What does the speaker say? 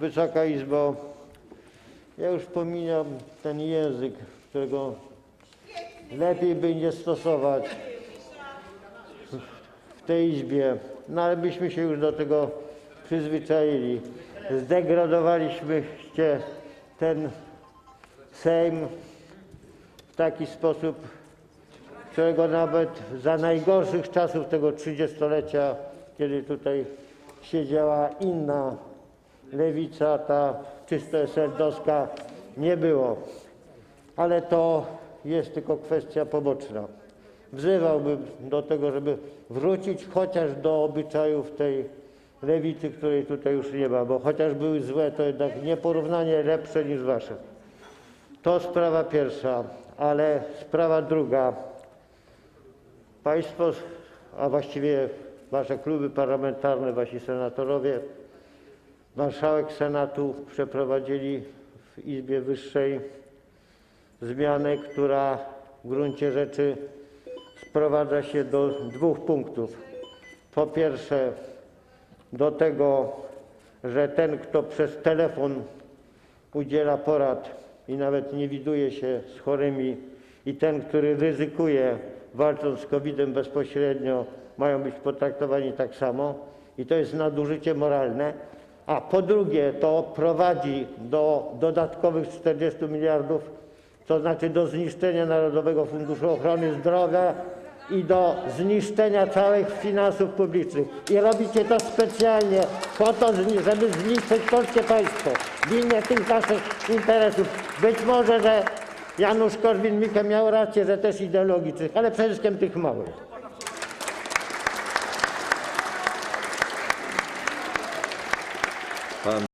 Wysoka Izbo, ja już pominam ten język, którego lepiej by nie stosować w tej Izbie, no ale byśmy się już do tego przyzwyczaili. Zdegradowaliśmy ten Sejm w taki sposób, którego nawet za najgorszych czasów tego trzydziestolecia, kiedy tutaj siedziała inna lewica, ta czysto eseldowska, nie było. Ale to jest tylko kwestia poboczna. Wzywałbym do tego, żeby wrócić chociaż do obyczajów tej lewicy, której tutaj już nie ma, bo chociaż były złe, to jednak nieporównanie lepsze niż wasze. To sprawa pierwsza, ale sprawa druga. Państwo, a właściwie wasze kluby parlamentarne, wasi senatorowie, marszałek Senatu przeprowadzili w Izbie Wyższej zmianę, która w gruncie rzeczy sprowadza się do dwóch punktów. Po pierwsze, do tego, że ten, kto przez telefon udziela porad i nawet nie widuje się z chorymi, i ten, który ryzykuje, walcząc z COVID-em bezpośrednio, mają być potraktowani tak samo. I to jest nadużycie moralne. A po drugie, to prowadzi do dodatkowych 40 miliardów, to znaczy do zniszczenia Narodowego Funduszu Ochrony Zdrowia i do zniszczenia całych finansów publicznych. I robicie to specjalnie po to, żeby zniszczyć polskie państwo w imię tych waszych interesów. Być może, że Janusz Korwin-Mikke miał rację, że też ideologicznych, ale przede wszystkim tych małych. Um,